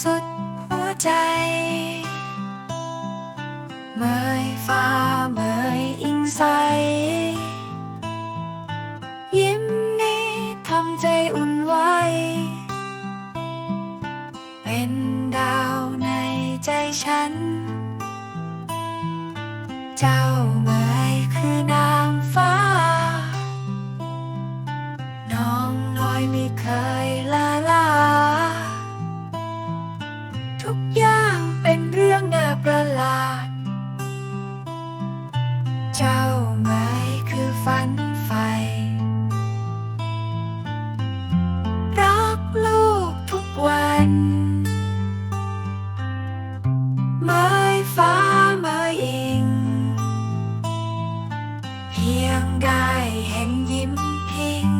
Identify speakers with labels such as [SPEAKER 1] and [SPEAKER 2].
[SPEAKER 1] สุดหัวใจ เมยฟ้าเมยอิงใส ยิ้มนี้ทำใจอุ่นไหวเป็นดาวในใจฉัน เจ้าเมย จ้าไมคือฝันไฟ รักลูกทุกวันไม้ฟ้ามาอิง เพียงได้เห็นยิ้มพิง